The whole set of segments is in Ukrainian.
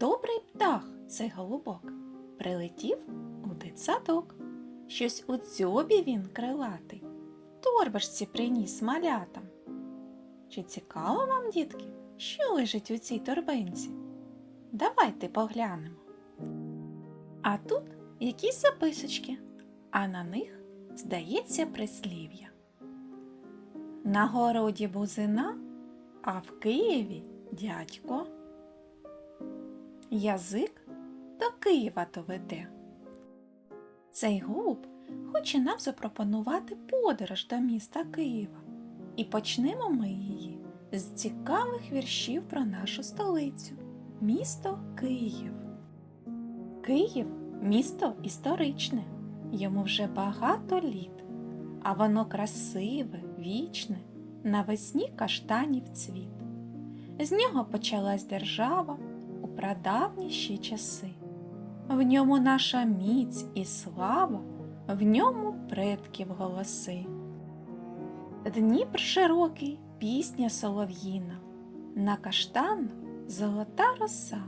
Добрий птах цей голубок прилетів у дитсадок. Щось у дзьобі він крилатий, в торбашці приніс малятам. Чи цікаво вам, дітки, що лежить у цій торбинці? Давайте поглянемо. А тут якісь записочки, а на них, здається, прислів'я. На городі бузина, а в Києві дядько. Язик до Києва доведе. Цей голуб хоче нам запропонувати подорож до міста Києва. І почнемо ми її з цікавих віршів про нашу столицю місто Київ. Київ місто історичне, йому вже багато літ, а воно красиве, вічне, навесні каштанів цвіт. З нього почалась держава прадавні ще часи. В ньому наша міць і слава, в ньому предків голоси. Дніпр широкий, пісня солов'їна, на каштан золота роса.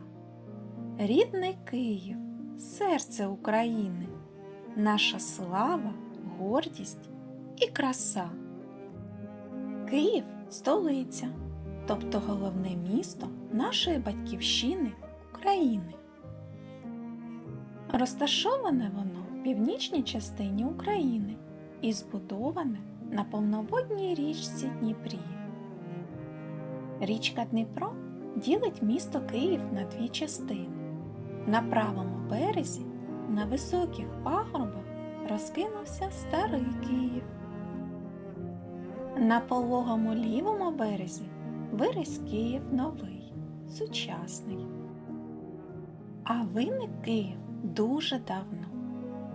Рідний Київ, серце України, наша слава, гордість і краса. Київ столиця, тобто головне місто нашої батьківщини України. Розташоване воно в північній частині України і збудоване на повноводній річці Дніпрі. Річка Дніпро ділить місто Київ на дві частини. На правому березі, на високих пагорбах, розкинувся старий Київ. На пологому лівому березі виріс Київ новий, сучасний. А виник Київ дуже давно.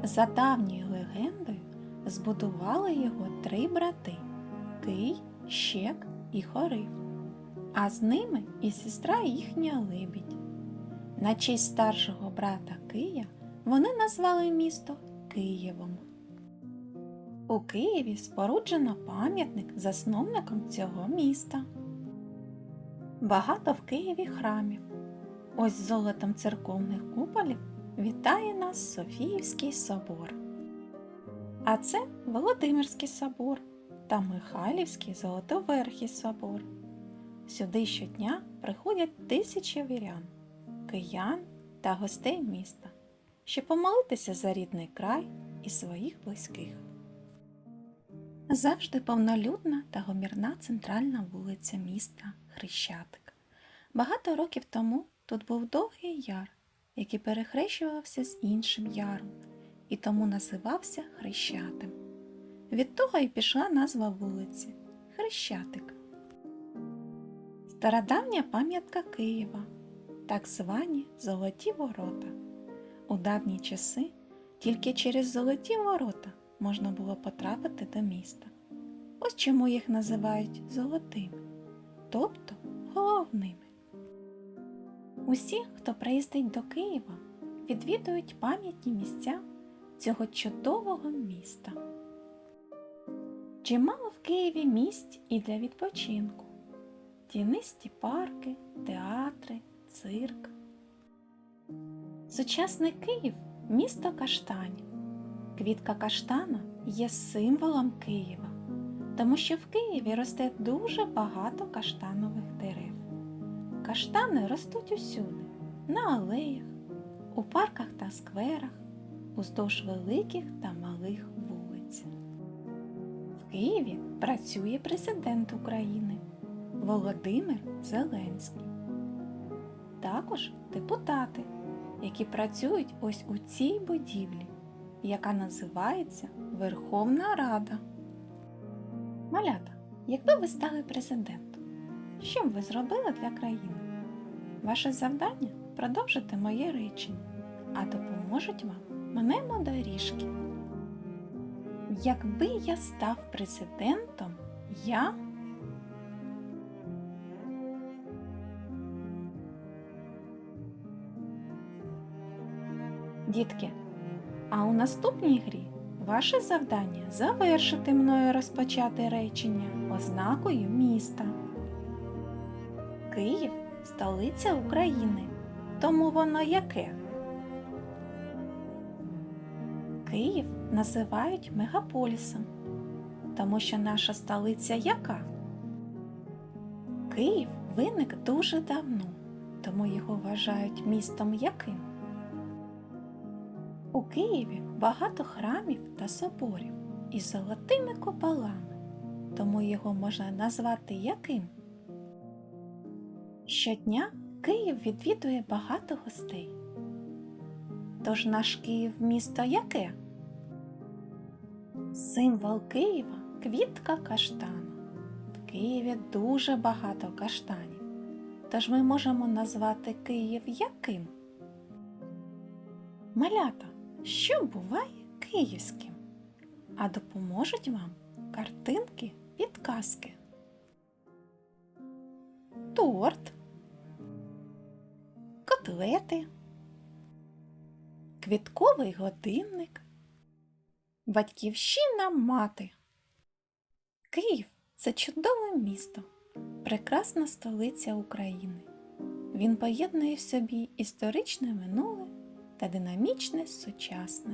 За давньою легендою збудували його три брати Кий, Щек і Хорив, а з ними і сестра їхня Либідь. На честь старшого брата Кия вони назвали місто Києвом. У Києві споруджено пам'ятник засновникам цього міста. Багато в Києві храмів. Ось золотом церковних куполів вітає нас Софіївський собор. А це Володимирський собор та Михайлівський Золотоверхий собор. Сюди щодня приходять тисячі вірян, киян та гостей міста, щоб помолитися за рідний край і своїх близьких. Завжди повнолюдна та гомірна центральна вулиця міста Хрещатик. Багато років тому тут був довгий яр, який перехрещувався з іншим яром і тому називався Хрещатим. Від того і пішла назва вулиці Хрещатик. Стародавня пам'ятка Києва, так звані Золоті Ворота. У давні часи тільки через Золоті Ворота можна було потрапити до міста. Ось чому їх називають золотими, тобто головними. Усі, хто приїздить до Києва, відвідують пам'ятні місця цього чудового міста. Чимало в Києві місць і для відпочинку, тінисті парки, театри, цирк. Сучасний Київ місто каштанів. Квітка каштана є символом Києва, тому що в Києві росте дуже багато каштанових дерев. Каштани ростуть усюди, на алеях, у парках та скверах, уздовж великих та малих вулиць. В Києві працює президент України Володимир Зеленський. Також депутати, які працюють ось у цій будівлі, яка називається Верховна Рада. Малята, якби ви стали президентом, що б ви зробили для країни? Ваше завдання продовжити моє речення, а допоможуть вам мене доріжки. Якби я став президентом, я. Дітки, а у наступній грі ваше завдання завершити мною розпочати речення ознакою міста. Київ столиця України. тому воно яке? Київ називають мегаполісом, тому що наша столиця яка? Київ виник дуже давно, тому його вважають містом яким? У Києві багато храмів та соборів із золотими куполами, тому його можна назвати яким? Щодня Київ відвідує багато гостей. Тож наш Київ місто яке? Символ Києва квітка каштану. В Києві дуже багато каштанів. Тож ми можемо назвати Київ яким? Малята, що буває київським? А допоможуть вам картинки підказки. Торт, котлети, квітковий годинник, батьківщина мати. Київ це чудове місто, прекрасна столиця України. Він поєднує в собі історичне минуле та динамічне сучасне.